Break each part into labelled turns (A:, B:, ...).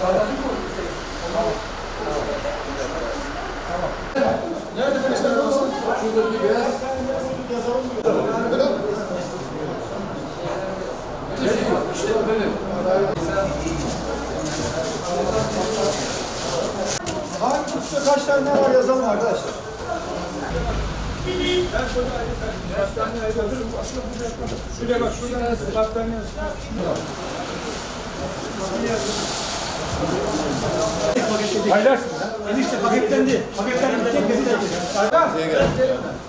A: Sağdan mı? Tamam. Tamam. Nerede feneşler lazım? Şurada bir beyaz. Böyle mi? İşte böyle.
B: Hangi kutuda kaç tane var yazalım arkadaşlar. Ben şöyle ayrı battaniye ayırıyorum. Aslında buraya bak. Şuraya bak. Şuradan battaniye yazıyorum. Paylarsın. Enişte paketlendi. Paketlendi. Paketlendi. Serkan.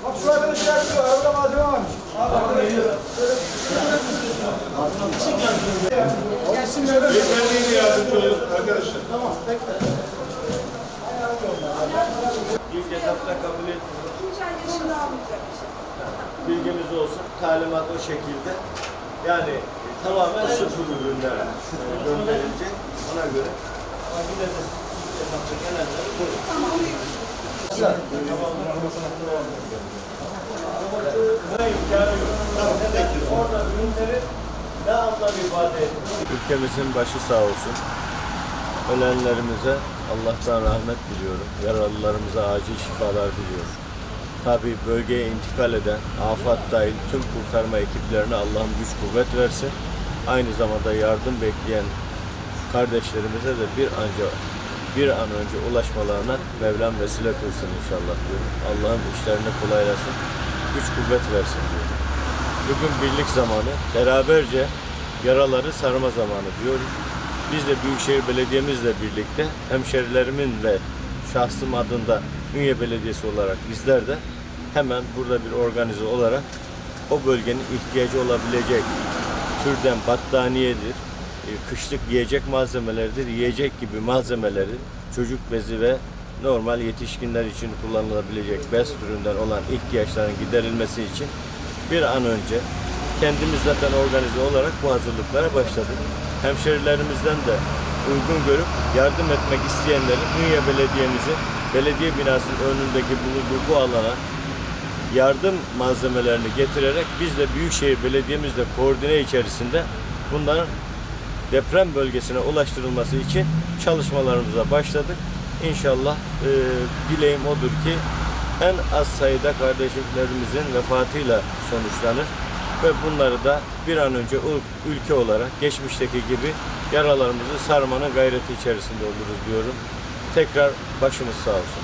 B: Bak şu arkadaşlar diyor. Arabada malzeme varmış. İsim nerede?
C: Yeterliydi yardımcı olun arkadaşlar.
D: İlk etapta kabul et. Bilgimiz olsun. Talimat o şekilde. Yani tamamen sıfır ürünler e, gönderilecek. Ona göre. Ama yine de ilk etapta gelenleri ifade ediyor? Ülkemizin başı sağ olsun. Ölenlerimize Allah'tan rahmet diliyorum. Yaralılarımıza acil şifalar diliyorum. Tabi bölgeye intikal eden afat dahil tüm kurtarma ekiplerine Allah'ım güç kuvvet versin. Aynı zamanda yardım bekleyen kardeşlerimize de bir anca bir an önce ulaşmalarına Mevlam vesile kılsın inşallah diyorum. Allah'ım işlerini kolaylasın, güç kuvvet versin diyorum. Bugün birlik zamanı, beraberce yaraları sarma zamanı diyoruz. Biz de Büyükşehir Belediye'mizle birlikte hemşerilerimin ve şahsım adında Ünye Belediyesi olarak bizler de hemen burada bir organize olarak o bölgenin ihtiyacı olabilecek türden battaniyedir, kışlık yiyecek malzemelerdir, yiyecek gibi malzemeleri, çocuk bezi ve normal yetişkinler için kullanılabilecek bez türünden olan ihtiyaçların giderilmesi için bir an önce kendimiz zaten organize olarak bu hazırlıklara başladık. Hemşerilerimizden de uygun görüp yardım etmek isteyenlerin Ünye Belediye'mizin belediye binasının önündeki bulunduğu bu alana yardım malzemelerini getirerek biz de Büyükşehir Belediye'mizle koordine içerisinde bunların deprem bölgesine ulaştırılması için çalışmalarımıza başladık. İnşallah e, dileğim odur ki en az sayıda kardeşlerimizin vefatıyla sonuçlanır ve bunları da bir an önce ül- ülke olarak geçmişteki gibi yaralarımızı sarmanın gayreti içerisinde oluruz diyorum. Tekrar başımız sağ olsun.